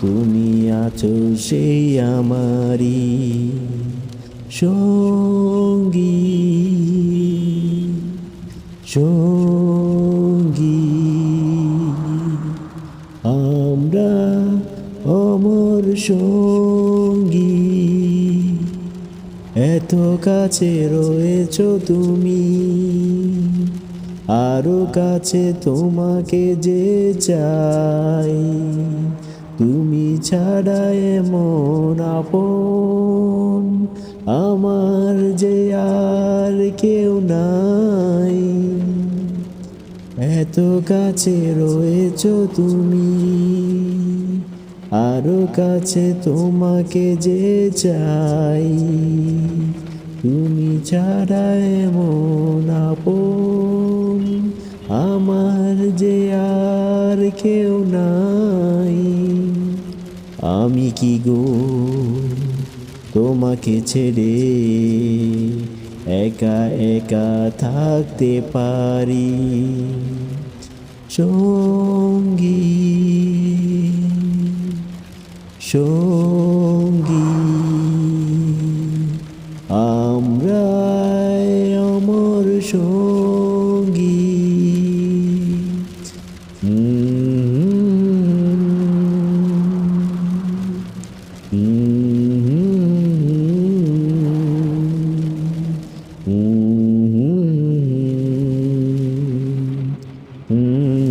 তুমি আছো সেই আমারি সঙ্গী। সঙ্গী। আমরা অমর সঙ্গী। এত কাছে রয়েছ তুমি, আরও কাছে তোমাকে যে চাই। তুমি ছাড়া এমন আপন আমার যে আর কেউ নাই। এত কাছে রয়েছ তুমি, আরও কাছে তোমাকে যে চাই। তুমি ছাড়া এমন আপন আমার যে আর কেউ নাই। আমি কি গো তোমাকে ছেড়ে একা একা থাকতে পারি? সঙ্গী সঙ্গী আমরা অমর সঙ্গ। mm-hmm.